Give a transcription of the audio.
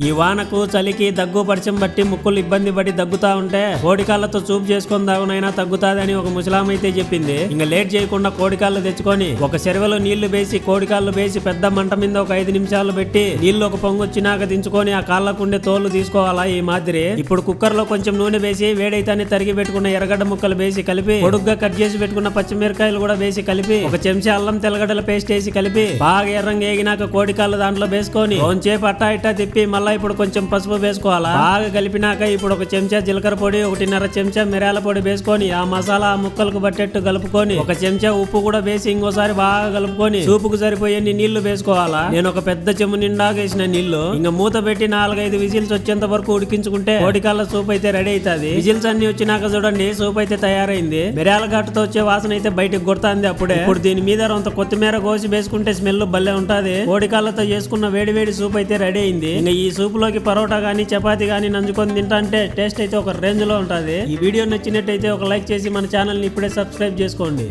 ఈ వానకు చలికి దగ్గు పరిచయం బట్టి ముక్కులు ఇబ్బంది పడి దగ్గుతా ఉంటే కోడికాళ్ళతో చూపు చేసుకొని దాగునైనా తగ్గుతాదని ఒక ముసలామైతే చెప్పింది. ఇంకా లేట్ చేయకుండా కోడికాళ్ళు తెచ్చుకొని ఒక చెరువులో నీళ్ళు వేసి కోడికాళ్ళు వేసి పెద్ద మంట మీద ఒక ఐదు నిమిషాలు పెట్టి నీళ్ళు ఒక పొంగు వచ్చినాక దించుకొని ఆ కాళ్ళకుండే తోలు తీసుకోవాలా ఈ మాదిరి. ఇప్పుడు కుక్కర్లో కొంచెం నూనె వేసి వేడైతేనే తరిగి పెట్టుకున్న ఎర్రగడ్డ ముక్కలు వేసి కలిపి పొడుగ్గా కట్ చేసి పెట్టుకున్న పచ్చిమిరకాయలు కూడా వేసి కలిపి ఒక చెంచా అల్లం తెల్లగడ్డల పేస్ట్ వేసి కలిపి బాగా ఎర్రంగా ఏగినాక కోడికాళ్ళు దాంట్లో వేసుకొని కొంచెంసేపు అట్టా ఇట్టా తిప్పి మళ్ళీ ఇప్పుడు కొంచెం పసుపు వేసుకోవాలా? బాగా కలిపినాక ఇప్పుడు ఒక చెంచా జీలకర్ర పొడి ఒకటిన్నర చెంచా మిరియాల పొడి వేసుకొని ఆ మసాలా ఆ ముక్కలకు పట్టేట్టు కలుపుకొని ఒక చెంచా ఉప్పు కూడా వేసి ఇంకోసారి బాగా కలుపుకొని సూపుకు సరిపోయే నీళ్ళు వేసుకోవాలా? నేను ఒక పెద్ద చెమ్ము నిండా వేసిన నీళ్ళు ఇంకా మూత పెట్టి నాలుగైదు విజిల్స్ వచ్చేంత వరకు ఉడికించుకుంటే కోడికాళ్ళ సూప్ అయితే రెడీ అవుతుంది. విజిల్స్ అన్ని వచ్చినాక చూడండి సూప్ అయితే తయారైంది. మిరియాల ఘాటుతో వచ్చే వాసన అయితే బయటకు కొడుతుంది అప్పుడే. ఇప్పుడు దీని మీద కొంత కొత్తిమీర కోసి వేసుకుంటే స్మెల్ భలే ఉంటది. కోడికాళ్ళతో చేసుకున్న వేడి వేడి సూప్ అయితే రెడీ అయింది. ఇంకా ఈ సూప్లోకి పరోటా కానీ చపాతి కానీ నంచుకొని తింటా అంటే టేస్ట్ అయితే ఒక రేంజ్లో ఉంటుంది. ఈ వీడియో నచ్చినట్టయితే ఒక లైక్ చేసి మన ఛానల్ని ఇప్పుడే సబ్స్క్రైబ్ చేసుకోండి.